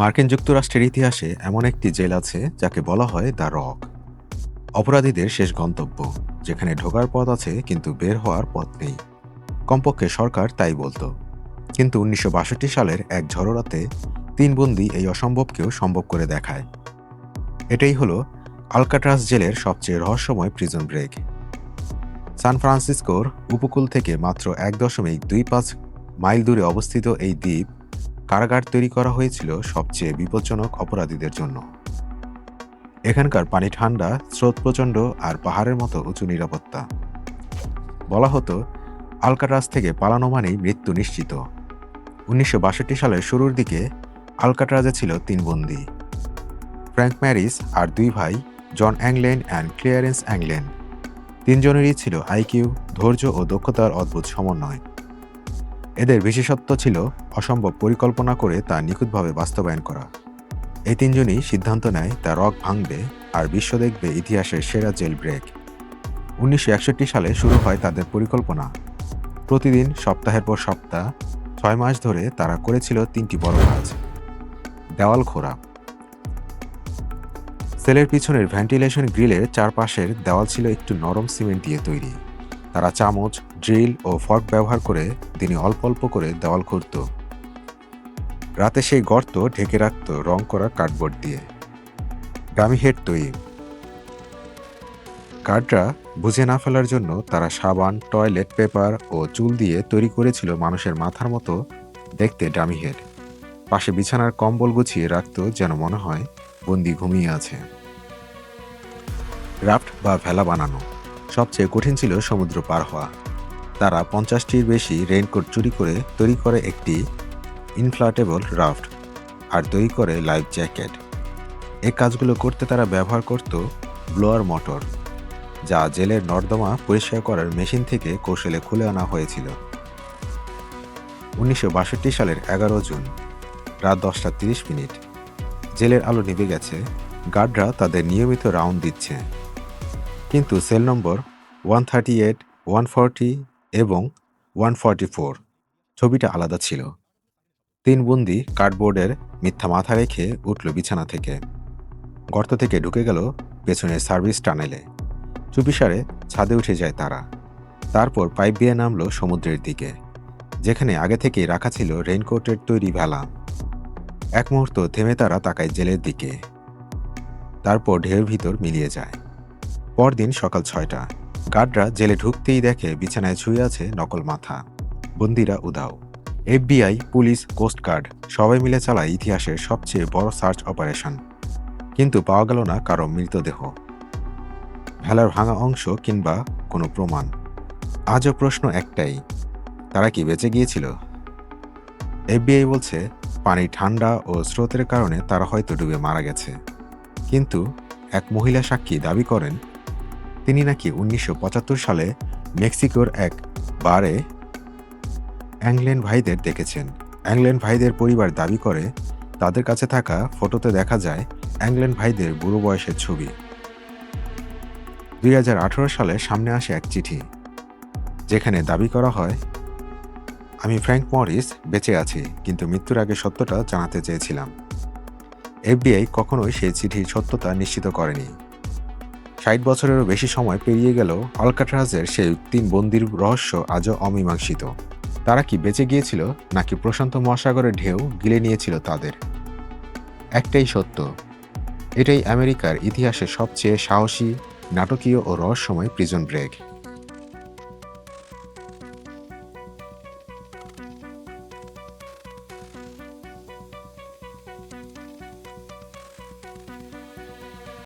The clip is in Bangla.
মার্কিন যুক্তরাষ্ট্রের ইতিহাসে এমন একটি জেল আছে যাকে বলা হয় দ্য রক। অপরাধীদের শেষ গন্তব্য, যেখানে ঢোকার পথ আছে কিন্তু বের হওয়ার পথ নেই। কমপক্ষে সরকার তাই বলতো। কিন্তু উনিশশো বাষট্টি সালের এক ঝড়রাতে তিন বন্দী এই অসম্ভবকেও সম্ভব করে দেখায়। এটাই হলো আলকাট্রাস জেলের সবচেয়ে রহস্যময় প্রিজন ব্রেক সান ফ্রান্সিসকোর উপকূল থেকে মাত্র এক দশমিক দুই পাঁচ মাইল দূরে অবস্থিত এই দ্বীপ কারাগার তৈরি করা হয়েছিল সবচেয়ে বিপজ্জনক অপরাধীদের জন্য। এখানকার পানি ঠান্ডা, স্রোত প্রচণ্ড আর পাহাড়ের মতো উঁচু নিরাপত্তা। বলা হতো, আলকাট্রাস থেকে পালানো মানেই মৃত্যু নিশ্চিত। উনিশশো বাষট্টি সালের শুরুর দিকে আলকাট্রাজে ছিল তিন বন্দি। ফ্র্যাঙ্ক ম্যারিস আর দুই ভাই, জন অ্যাংলেন অ্যান্ড ক্লিয়ারেন্স অ্যাংলেন। তিনজনেরই ছিল আইকিউ, ধৈর্য ও দক্ষতার অদ্ভুত সমন্বয়। এদের বিশেষত্ব ছিল অসম্ভব পরিকল্পনা করে তা নিখুঁতভাবে বাস্তবায়ন করা। এই তিনজনই সিদ্ধান্ত নেয় তা রক ভাঙবে আর বিশ্ব দেখবে ইতিহাসের সেরা জেল ব্রেক। উনিশশো একষট্টি সালে শুরু হয় তাদের পরিকল্পনা। প্রতিদিন সপ্তাহের পর সপ্তাহ, ছয় মাস ধরে তারা করেছিল তিনটি বড় কাজ। দেওয়াল খোরা সেলের পিছনের ভেন্টিলেশন গ্রিলের চারপাশের দেওয়াল ছিল একটু নরম সিমেন্ট দিয়ে তৈরি। তারা চামচ ড্রিল ও ফর্ক ব্যবহার করে তিনি অল্প অল্প করে দেওয়াল খুঁড়ত। রাতে সেই গর্ত ঢেকে রাখত রং করা কার্ডবোর্ড দিয়ে। ডামি হেড তৈরি। কার্ডরা বুঝে না ফেলার জন্য তারা সাবান, টয়লেট পেপার ও চুল দিয়ে তৈরি করেছিল মানুষের মাথার মতো দেখতে ডামি হেড। পাশে বিছানার কম্বল গুছিয়ে রাখত যেন মনে হয় বন্দি ঘুমিয়ে আছে। রাফট বা ভেলা বানানো সবচেয়ে কঠিন ছিল সমুদ্র পার হওয়া। তারা পঞ্চাশটির বেশি রেইনকোট চুরি করে তৈরি করে একটি ইনফ্লাটেবল রাফট আর তৈরি করে লাইফ জ্যাকেট এই কাজগুলো করতে তারা ব্যবহার করত ব্লোয়ার মোটর যা জেলের নর্দমা পরিষ্কার করার মেশিন থেকে কৌশলে খুলে আনা হয়েছিল। উনিশশো বাষট্টি সালের এগারো জুন, রাত দশটা তিরিশ মিনিট, জেলের আলো নিভে গেছে গার্ডরা তাদের নিয়মিত রাউন্ড দিচ্ছে। কিন্তু cell number one thirty eight one forty এবং ওয়ান ছবিটা আলাদা ছিল। তিন বন্দি কার্ডবোর্ডের মিথ্যা মাথা রেখে উঠল বিছানা থেকে। গর্ত থেকে ঢুকে গেল পেছনের সার্ভিস টানেলে। চুপিসারে ছাদে উঠে যায় তারা। তারপর পাইপ দিয়ে নামলো সমুদ্রের দিকে, যেখানে আগে থেকেই রাখা ছিল রেইনকোটের তৈরি ভেলা। এক মুহূর্ত থেমে তারা তাকায় জেলের দিকে। তারপর ঢেউর ভিতর মিলিয়ে যায়। পরদিন সকাল ছয়টা। গার্ডরা জেলে ঢুকতেই দেখে, বিছানায় ছুঁয়ে আছে নকল মাথা। বন্দিরা উধাও এফবিআই, পুলিশ কোস্টগার্ড সবাই মিলে চালায় ইতিহাসের সবচেয়ে বড় সার্চ অপারেশন। কিন্তু পাওয়া গেল না কারও মৃতদেহ। ভেলার ভাঙা অংশ কিংবা কোনো প্রমাণ। আজও প্রশ্ন একটাই, তারা কি বেঁচে গিয়েছিল? এফবিআই বলছে, পানি ঠান্ডা ও স্রোতের কারণে তারা হয়তো ডুবে মারা গেছে। কিন্তু এক মহিলা সাক্ষী দাবি করেন তিনি নাকি উনিশশো পঁচাত্তর সালে মেক্সিকোর এক বারে অ্যাংল্যান্ড ভাইদের দেখেছেন। অ্যাংল্যান্ড ভাইদের পরিবার দাবি করে, তাদের কাছে থাকা ফটোতে দেখা যায় অ্যাংল্যান্ড ভাইদের বুড়ো বয়সের ছবি। দুই হাজার আঠারো সালে সামনে আসে এক চিঠি, যেখানে দাবি করা হয়, আমি ফ্র্যাঙ্ক মরিস বেঁচে আছি, কিন্তু মৃত্যুর আগে সত্যটা জানাতে চেয়েছিলাম। এফবিআই কখনোই সেই চিঠির সত্যতা নিশ্চিত করেনি। ষাট বছরেরও বেশি সময় পেরিয়ে গেল অলকাট্রাজের সেই তিন বন্দির রহস্য আজও অমীমাংসিত। তারা কি বেঁচে গিয়েছিল, নাকি প্রশান্ত মহাসাগরের ঢেউ গিলে নিয়েছিল তাদের? একটাই সত্য, এটাই আমেরিকার ইতিহাসে সবচেয়ে সাহসী, নাটকীয় ও রহস্যময় প্রিজন ব্রেক